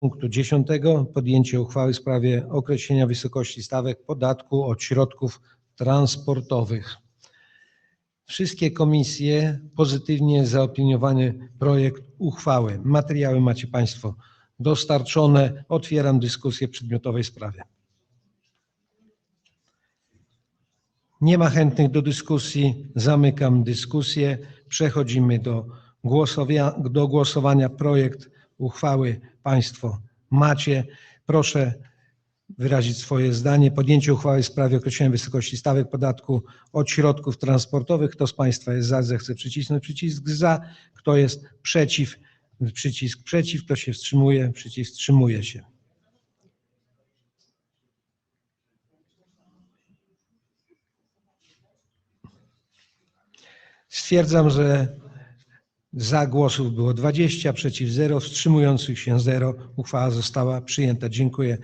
punktu 10. Podjęcie uchwały w sprawie określenia wysokości stawek podatku od środków transportowych. Wszystkie komisje pozytywnie zaopiniowany projekt uchwały. Materiały macie Państwo dostarczone. Otwieram dyskusję w przedmiotowej sprawie. Nie ma chętnych do dyskusji. Zamykam dyskusję. Przechodzimy do głosowania. Do głosowania. Projekt uchwały Państwo macie. Proszę wyrazić swoje zdanie. Podjęcie uchwały w sprawie określenia wysokości stawek podatku od środków transportowych. Kto z Państwa jest za, zechce przycisnąć przycisk za. Kto jest przeciw, przycisk przeciw. Kto się wstrzymuje, przycisk wstrzymuje się. Stwierdzam, że za głosów było 20, przeciw 0, wstrzymujących się 0. Uchwała została przyjęta. Dziękuję.